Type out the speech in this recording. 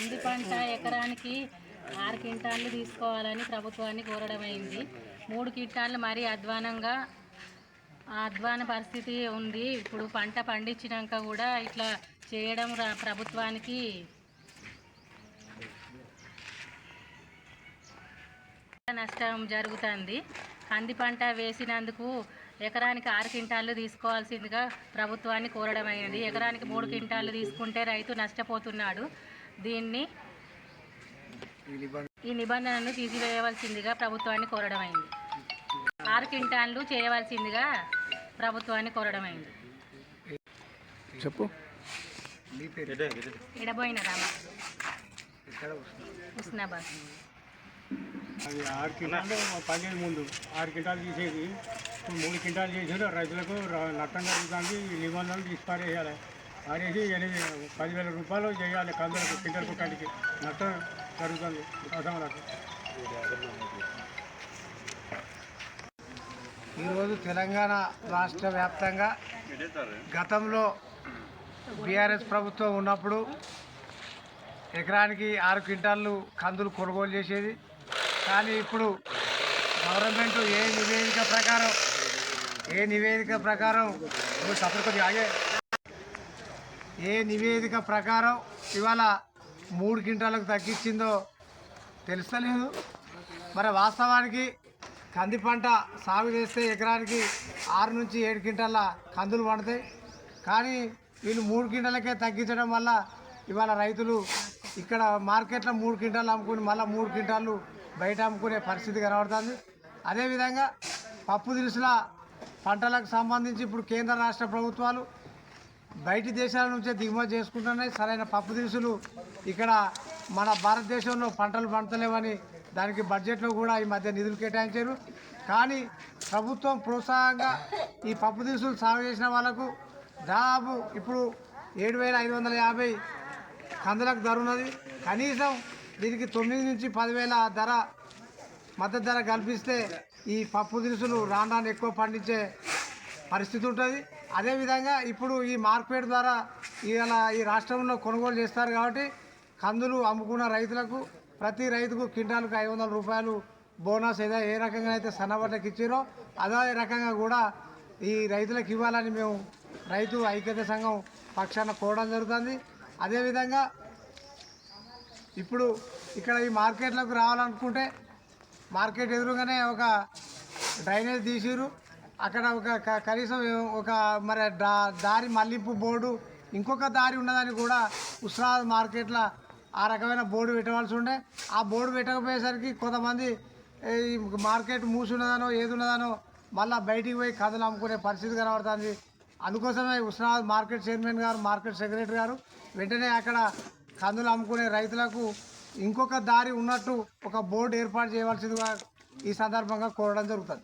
కంది పంట ఎకరానికి ఆరు క్వింటాళ్ళు తీసుకోవాలని ప్రభుత్వాన్ని కోరడమైంది మూడు క్వింటాళ్ళు మరీ అధ్వానంగా అధ్వాన పరిస్థితి ఉంది. ఇప్పుడు పంట పండించినాక కూడా ఇట్లా చేయడం రా- ప్రభుత్వానికి నష్టం జరుగుతుంది. కంది పంట వేసినందుకు ఎకరానికి ఆరు క్వింటాళ్ళు తీసుకోవాల్సిందిగా ప్రభుత్వాన్ని కోరడమైనది ఎకరానికి మూడు క్వింటాళ్ళు తీసుకుంటే రైతు నష్టపోతున్నాడు. దీన్ని ఈ నిబంధనను తీసివేయవలసిందిగా ప్రభుత్వాన్ని కోరడమైంది ఆరు క్వింటాళ్ళు చేయవలసిందిగా ప్రభుత్వాన్ని కోరడమైంది చెప్పు. రామ. హుస్నాబాద్ అది ఆరు క్వింటాలు పండేది ముందు. ఆరు క్వింటాలు తీసేది. మూడు క్వింటాలు చేసారు రైతులకు నష్టం జరుగుతుంది. నిబంధనలు తీసి పారేయాలి అనేసి ఎనిమిది పదివేల రూపాయలు చేయాలి కందులకు క్వింటల్ కుట్టానికి నష్టం జరుగుతుంది. అసమలకు ఈరోజు తెలంగాణ రాష్ట్ర వ్యాప్తంగా గతంలో బీఆర్ఎస్ ప్రభుత్వం ఉన్నప్పుడు ఎకరానికి ఆరు క్వింటాళ్ళు కందులు కొనుగోలు చేసేది. కానీ ఇప్పుడు గవర్నమెంట్ ఏ నివేదిక ప్రకారం ఏ నివేదిక ప్రకారం నువ్వు సపరేట్ కొద్దిగా ఆగే ఏ నివేదిక ప్రకారం ఇవాళ మూడు క్వింటాలకు తగ్గించిందో తెలుస్తలేదు. మరి వాస్తవానికి కంది పంట సాగు చేస్తే ఎకరానికి ఆరు నుంచి ఏడు క్వింటాల కందులు పండుతాయి. కానీ వీళ్ళు మూడు క్వింటాలకే తగ్గించడం వల్ల ఇవాళ రైతులు ఇక్కడ మార్కెట్లో మూడు క్వింటాలు అమ్ముకుని మళ్ళీ మూడు క్వింటాలు బయట అమ్ముకునే పరిస్థితి కనబడుతుంది. అదేవిధంగా పప్పు దినుసుల పంటలకు సంబంధించి ఇప్పుడు కేంద్ర రాష్ట్ర ప్రభుత్వాలు బయటి దేశాల నుంచే దిగుమతి చేసుకుంటున్నాయి సరైన పప్పు దినుసులు ఇక్కడ మన భారతదేశంలో పంటలు పండతలేవని దానికి బడ్జెట్లో కూడా ఈ మధ్య నిధులు కేటాయించారు. కానీ ప్రభుత్వం ప్రోత్సాహంగా ఈ పప్పు దినుసులు సాగు చేసిన వాళ్ళకు దాదాపు ఇప్పుడు ఏడు వేల ఐదు వందల యాభై కందులకు ధర ఉన్నది. కనీసం దీనికి తొమ్మిది నుంచి పదివేల ధర మద్దతు ధర కల్పిస్తే ఈ పప్పు దినుసులు రాను రాను ఎక్కువ పండించే పరిస్థితి ఉంటుంది. అదేవిధంగా ఇప్పుడు ఈ మార్కెట్ ద్వారా ఇవాళ ఈ రాష్ట్రంలో కొనుగోలు చేస్తారు కాబట్టి కందులు అమ్ముకున్న రైతులకు ప్రతి రైతుకు క్వింటాల్కు ఐదు వందల రూపాయలు బోనస్ ఏదో ఏ రకంగా అయితే సన్నబడ్లకు ఇచ్చారో అదే రకంగా కూడా ఈ రైతులకు ఇవ్వాలని మేము రైతు ఐక్యత సంఘం పక్షాన కోవడం జరుగుతుంది. అదేవిధంగా ఇప్పుడు ఇక్కడ ఈ మార్కెట్లోకి రావాలనుకుంటే మార్కెట్ ఎదురుగానే ఒక డ్రైనేజ్ తీసిరు అక్కడ ఒక కనీసం ఒక మరి దా- దారి మళ్ళింపు బోర్డు ఇంకొక దారి ఉన్నదని కూడా ఉస్మానాబాద్ మార్కెట్లో ఆ రకమైన బోర్డు పెట్టవలసి ఉండే. ఆ బోర్డు పెట్టకపోయేసరికి కొంతమంది ఈ మార్కెట్ మూసున్నదనో ఏది ఉన్నదనో మళ్ళీ బయటికి పోయి కథలు అమ్ముకునే పరిస్థితి కనబడుతుంది. అందుకోసమే ఉష్ణాద market chairman garu market secretary garu వెంటనే అక్కడ కందులు అమ్ముకునే రైతులకు ఇంకొక దారి ఉన్నట్టు ఒక బోర్డు ఏర్పాటు చేయవలసిందిగా ఈ సందర్భంగా కోరడం జరుగుతుంది.